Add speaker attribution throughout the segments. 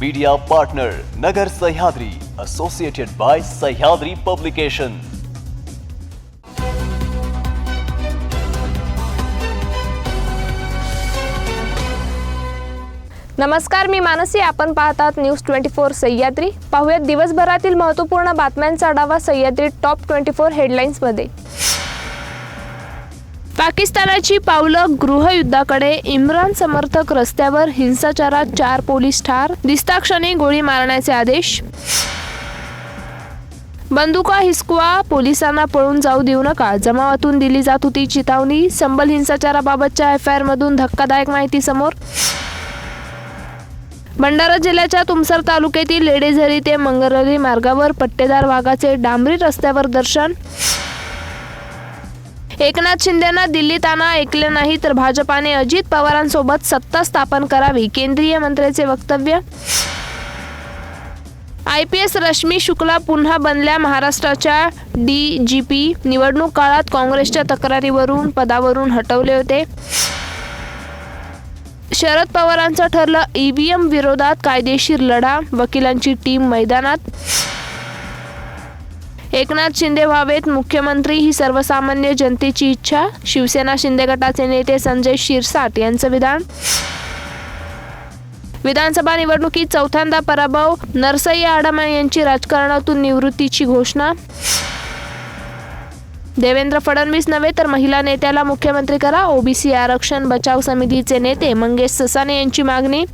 Speaker 1: Media partner Nagar Sahyadri associated by Sahyadri publication
Speaker 2: नमस्कार मी मानसी. आपण पाहतात न्यूज ट्वेंटी फोर सह्याद्री. पाहूयात दिवसभरातील महत्त्वपूर्ण बातम्यांचा आढावा सह्याद्री टॉप ट्वेंटी फोर हेडलाईन्समध्ये पाकिस्तानाची पावलं गृहयुद्धाकडे इम्रान समर्थक रस्त्यावर हिंसाचारात चार पोलीस ठार. दिसताक्षणी गोळी मारण्याचे आदेश. बंदुका हिसकवा पोलिसांना पळून जाऊ देऊ नका. जमावातून दिली जात होती चितावणी. संबल हिंसाचाराबाबतच्या एफ आय आरमधून धक्कादायक माहिती समोर. भंडारा जिल्ह्याच्या तुमसर तालुक्यातील लेडेझरी ते मंगरली मार्गावर पट्टेदार वाघाचे डांबरी रस्त्यावर दर्शन. एकनाथ शिंदेना दिल्लीत आणा ऐकले नाही तर भाजपाने अजित पवारांसोबत सत्ता स्थापन करावी केंद्रीय मंत्र्याचे वक्तव्य? I P S Rashmi Shukla पुन्हा बनल्या महाराष्ट्राच्या डी जी पी निवडणूक काळात काँग्रेसच्या तक्रारीवरून पदावरून हटवले होते. शरद पवारांचं ठरलं ईव्हीएम विरोधात कायदेशीर लढा वकिलांची टीम मैदानात. एकनाथ शिंदे व्हावेत. मुख्यमंत्री ही सर्वसामान्य जनतेची इच्छा. शिवसेना शिंदे गटाचे नेते संजय शिरसाट यांचं विधान. विधानसभा निवडणुकीत चौथ्यांदा पराभव. नरसय्या आडमा यांची राजकारणातून निवृत्तीची घोषणा. देवेंद्र फडणवीस नव्हे तर महिला नेत्याला मुख्यमंत्री करा. ओबीसी आरक्षण बचाव समितीचे नेते मंगेश ससाने यांची मागणी.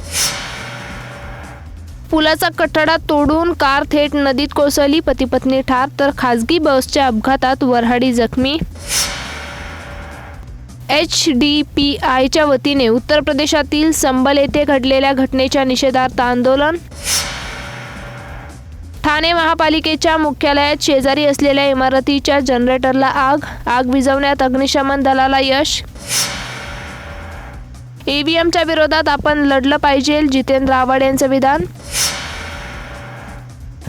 Speaker 2: पुलाचा कठडा तोडून कार थेट नदीत कोसळली. पती पत्नी ठार तर खासगी बसच्या अपघातात वरहाडी जखमी. एच डी पी आयच्या वतीने उत्तर प्रदेशातील संबल येथे घडलेल्या घटनेच्या निषेधार्थ आंदोलन. ठाणे महापालिकेच्या मुख्यालयात शेजारी असलेल्या इमारतीच्या जनरेटरला आग. आग विझवण्यात अग्निशमन दलाला यश. ईव्हीएमच्या विरोधात आपण लढलं पाहिजे. जितेंद्र आव्हाड यांचं विधान.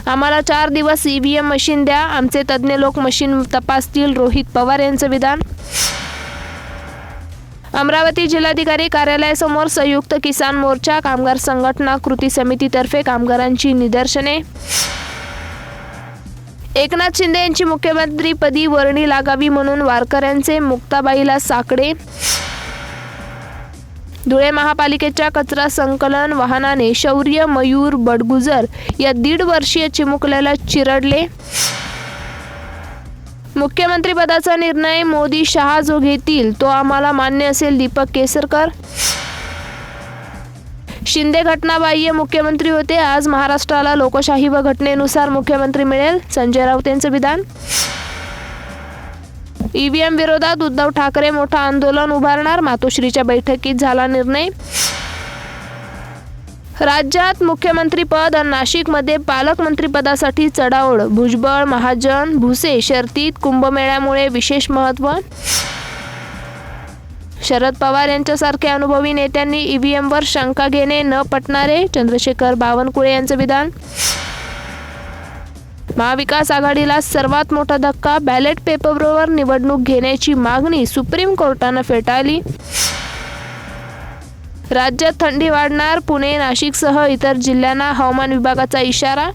Speaker 2: आम्हाला चार दिवस ईव्हीएम मशीन द्या. आमचे तज्ज्ञ लोक मशीन तपासतील. रोहित पवार यांचं विधान. अमरावती जिल्हाधिकारी कार्यालयासमोर संयुक्त किसान मोर्चा कामगार संघटना कृती समितीतर्फे कामगारांची निदर्शने. एकनाथ शिंदे यांची मुख्यमंत्रीपदी वर्णी लागावी म्हणून वारकऱ्यांचे मुक्ताबाईला साकडे. धुळे महापालिकेच्या कचरा संकलन वाहनाने शौर्य मयूर बडगुजर या दीड वर्षीय चिमुकल्याला चिरडले. मुख्यमंत्रीपदाचा निर्णय मोदी शहा जो घेतील तो आम्हाला मान्य असेल दीपक केसरकर. शिंदे घटनाबाह्य मुख्यमंत्री होते आज महाराष्ट्राला लोकशाही व घटनेनुसार मुख्यमंत्री मिळेल. संजय राऊत यांचं विधान. ईव्हीएम विरोधात उद्धव ठाकरे मोठं आंदोलन उभारणार मातोश्रीच्या बैठकीत झाला निर्णय? राज्यात मुख्यमंत्रीपद आणि नाशिकमध्ये पालकमंत्रीपदासाठी चढाओढ भुजबळ महाजन भुसे शर्तीत कुंभमेळ्यामुळे विशेष महत्त्व? शरद पवार यांच्यासारख्या अनुभवी नेत्यांनी ईव्हीएमवर शंका घेणे न पटणारे? चंद्रशेखर बावनकुळे यांचं विधान? महाविकास आघाडीला सर्वात मोठा धक्का बॅलेट पेपरवर निवडणूक घेण्याची मागणी सुप्रीम कोर्टानं फेटाळली. राज्यात थंडी वाढणार पुणे नाशिकसह इतर जिल्ह्यांना हवामान विभागाचा इशारा.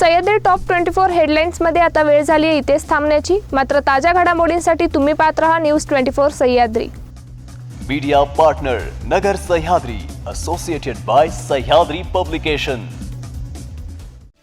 Speaker 2: सह्याद्री टॉप ट्वेंटी फोर हेडलाईन्समध्ये आता वेळ झाली आहे इथेच थांबण्याची. मात्र ताज्या घडामोडींसाठी तुम्ही पाहत राहा news twenty four Sahyadri.
Speaker 1: Media partner Nagar Sahyadri associated by Sahyadri publication